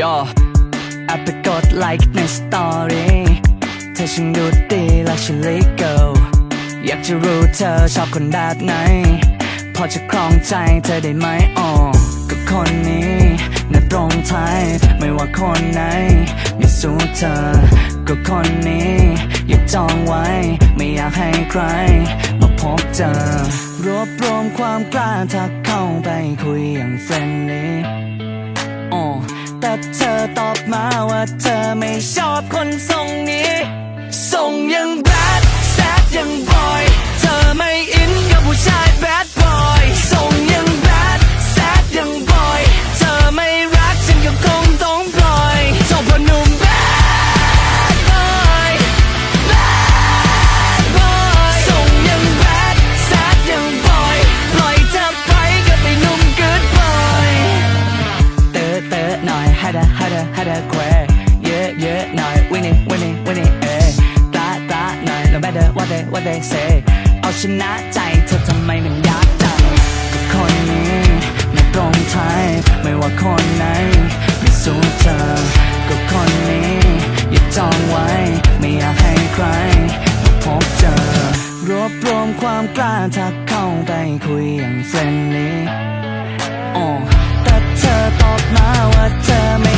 ย่อแอปไปกดไลค์ในสตอรี่เธอช่างดูดีและฉันเลยเกิลอยากจะรู้เธอชอบคนแบบไหน พอจะครองใจเธอได้ไหมอ๋อก็คนนี้น่าตรงไทยไม่ว่าคนไหนไม่สู้เธอ ก็คนนี้ อย่าจองไว้ ไม่อยากให้ใคร มาพบเจอ รวบรวมความกล้าทักเข้าไปคุยอย่างเฟรนลี่ แต่เธอตอบมาว่าเธอไม่ชอบคนทรงนี้ หน่อยฮัดะฮัดะฮัดะแควเยอะเยอะหน่อยวินี่วินี่วินี่เอ้ตาตาหน่อย no matter what they what they say เอาชนะใจเธอทำไมมันยากจังก็คนนี้ไม่ตรงไทยไม่ว่าคนไหนไม่สู้เธอก็คนนี้อย่าจองไว้ ไม่อยากให้ใครมาพบเจอรวบรวมความกล้าทักเข้าไปคุยอย่างเฟรนลี่ เธอไม่